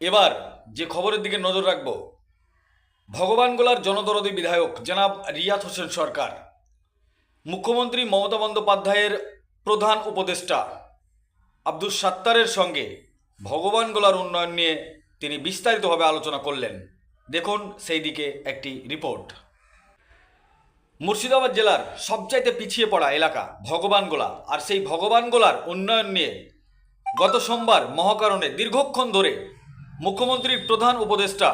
এবার যে খবরের দিকে নজর রাখব ভগবানগোলার জনদরদী বিধায়ক জনাব রিয়াত হোসেন সরকার, মুখ্যমন্ত্রী মমতা বন্দ্যোপাধ্যায়ের প্রধান উপদেষ্টা আব্দুল সাত্তারের সঙ্গে ভগবানগোলার উন্নয়ন নিয়ে তিনি বিস্তারিতভাবে আলোচনা করলেন। দেখুন সেই দিকে একটি রিপোর্ট। মুর্শিদাবাদ জেলার সবচাইতে পিছিয়ে পড়া এলাকা ভগবানগোলা আর সেই ভগবানগোলার উন্নয়ন নিয়ে গত সোমবার মহাকারণে দীর্ঘক্ষণ ধরে মুখ্যমন্ত্রীর প্রধান উপদেষ্টা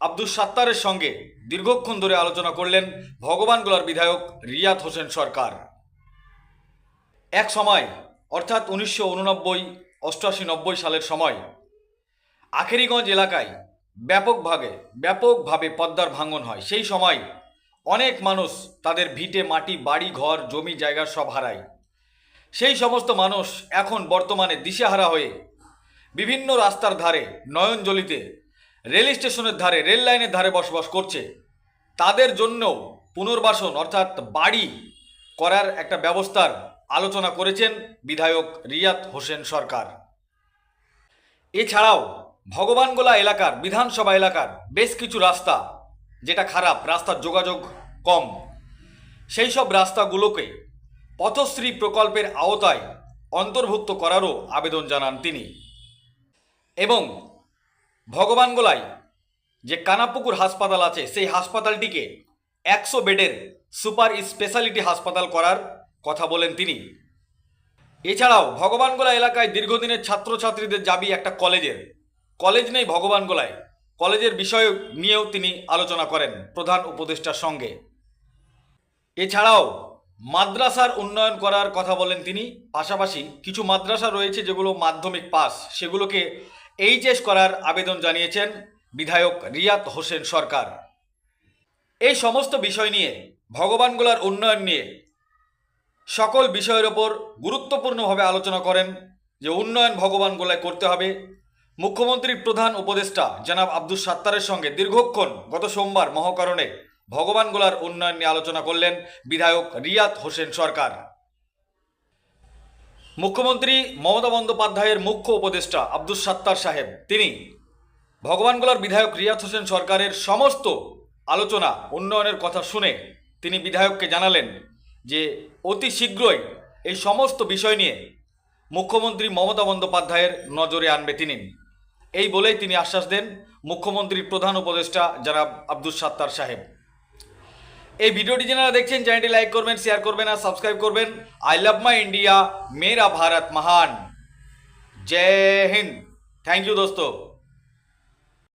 আব্দুল সাত্তারের সঙ্গে দীর্ঘক্ষণ ধরে আলোচনা করলেন ভগবানগোলার বিধায়ক রিয়াত হোসেন সরকার। এক সময়, অর্থাৎ উনিশশো উননব্বই, অষ্টআশি নব্বই সালের সময়, আখেরিগঞ্জ এলাকায় ব্যাপকভাবে ব্যাপকভাবে পদ্মার ভাঙন হয়। সেই সময় অনেক মানুষ তাদের ভিটে, মাটি, বাড়ি, ঘর, জমি, জায়গা সব হারায়। সেই সমস্ত মানুষ এখন বর্তমানে দিশেহারা হয়ে বিভিন্ন রাস্তার ধারে, নয়নজলিতে, রেল স্টেশনের ধারে, রেল লাইনের ধারে বসবাস করছে। তাদের জন্যও পুনর্বাসন অর্থাৎ বাড়ি করার একটা ব্যবস্থার আলোচনা করেছেন বিধায়ক রিয়াত হোসেন সরকার। এছাড়াও ভগবানগোলা এলাকার, বিধানসভা এলাকার বেশ কিছু রাস্তা, যেটা খারাপ, রাস্তার যোগাযোগ কম। সেই সব রাস্তাগুলোকে পথশ্রী প্রকল্পের আওতায় অন্তর্ভুক্ত করারও আবেদন জানান তিনি। এবং ভগবানগোলায় যে কানাপুকুর হাসপাতাল আছে, সেই হাসপাতালটিকে একশো বেডের সুপার স্পেশালিটি হাসপাতাল করার কথা বলেন তিনি। এছাড়াও ভগবানগোলা এলাকায় দীর্ঘদিনের ছাত্রছাত্রীদের যাবি একটা কলেজের। কলেজ নেই ভগবানগোলায় কলেজের বিষয় নিয়েও তিনি আলোচনা করেন প্রধান উপদেষ্টার সঙ্গে। এছাড়াও মাদ্রাসার উন্নয়ন করার কথা বলেন তিনি। পাশাপাশি কিছু মাদ্রাসা রয়েছে যেগুলো মাধ্যমিক পাস, সেগুলোকে এইচএস করার আবেদন জানিয়েছেন বিধায়ক রিয়াত হোসেন সরকার। এই সমস্ত বিষয় নিয়ে, ভগবানগোলার উন্নয়ন নিয়ে সকল বিষয়ের ওপর গুরুত্বপূর্ণভাবে আলোচনা করেন যে উন্নয়ন ভগবান গোলায় করতে হবে। মুখ্যমন্ত্রীর প্রধান উপদেষ্টা জনাব আব্দুল সাত্তারের সঙ্গে দীর্ঘক্ষণ গত সোমবার মহাকরণে ভগবান গোলার উন্নয়ন নিয়ে আলোচনা করলেন বিধায়ক রিয়াত হোসেন সরকার। মুখ্যমন্ত্রী মমতা বন্দ্যোপাধ্যায়ের মুখ্য উপদেষ্টা আব্দুল সাত্তার সাহেব। তিনি ভগবানগোলার বিধায়ক রিয়াজ হোসেন সরকারের সমস্ত আলোচনা, উন্নয়নের কথা শুনে তিনি বিধায়ককে জানালেন যে অতি শীঘ্রই এই সমস্ত বিষয় নিয়ে মুখ্যমন্ত্রী মমতা বন্দ্যোপাধ্যায়ের নজরে আনবে তিনি। এই বলেই তিনি আশ্বাস দেন মুখ্যমন্ত্রীর প্রধান উপদেষ্টা জনাব আব্দুল সাত্তার সাহেব। এই ভিডিওটি যারা দেখছেন, চ্যানেলটি লাইক করবেন শেয়ার করবেন আর সাবস্ক্রাইব করবেন। আই লাভ মাই ইন্ডিয়া মেরা ভারত মহান জয় হিন্দ থ্যাংক ইউ দোস্তো